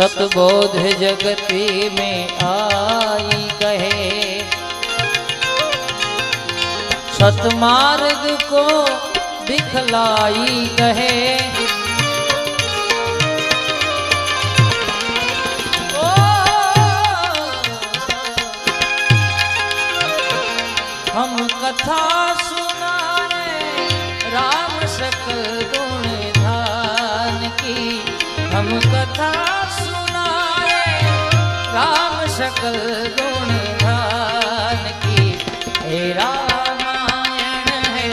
सतबोध जगती में आई कहे। सतमार्ग को दिखलाई कहे। हम कथा सुनाए, राम सकल गुण धान की। हम कथा सकल गुण धान की। हे रामायण है,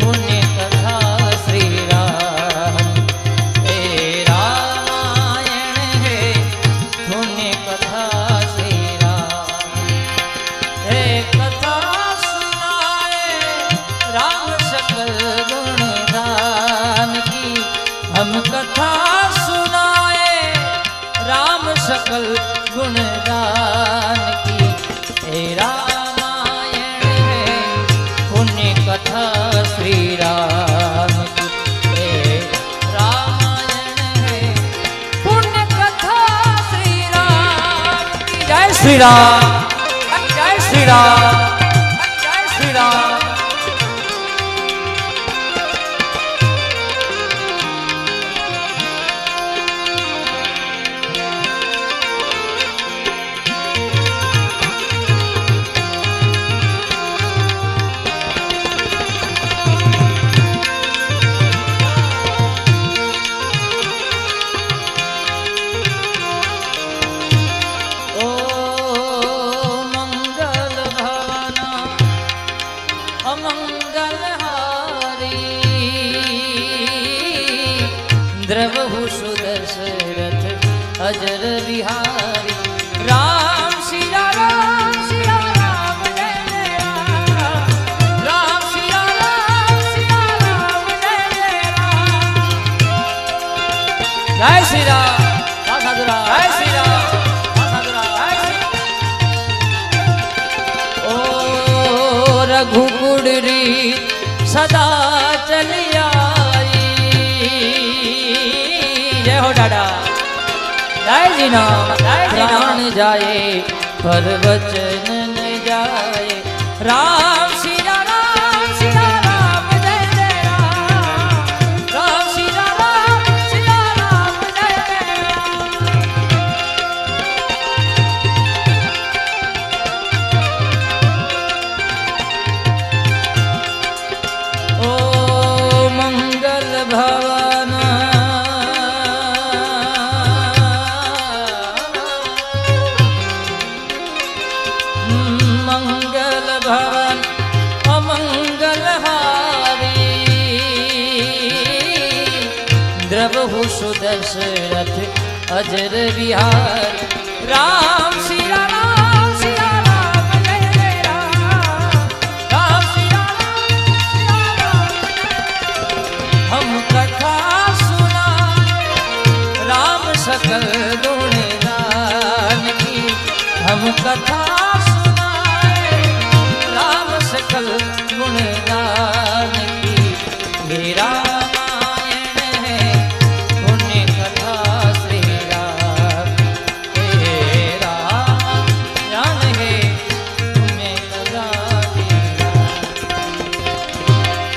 पुण्य कथा श्री राम हे रामायण है, पुण्य कथा श्री राम हे कथा सुनाए राम सकल गुण दान की। हम कथा सुनाए राम सकल गुण दान की। हे रामायण पुण्य कथा श्री राम श्री राम। जय श्री राम। अजर बिहारी राम सिया राम सिया राम जय जय राम राम सिया राम सिया राम जय जय राम जय श्री राम जय साधु राम जी जय प्राण जाए पर वचन न जाए। राम सिया राम सिया राम जय जय राम। राम राम राम जय जय राम। ओ मंगल भवन द्रवहु सुदशरथ अजर बिहार राम सिया राम सिया राम जय जय राम राम सिया राम सिया राम हम कथा सुनाए राम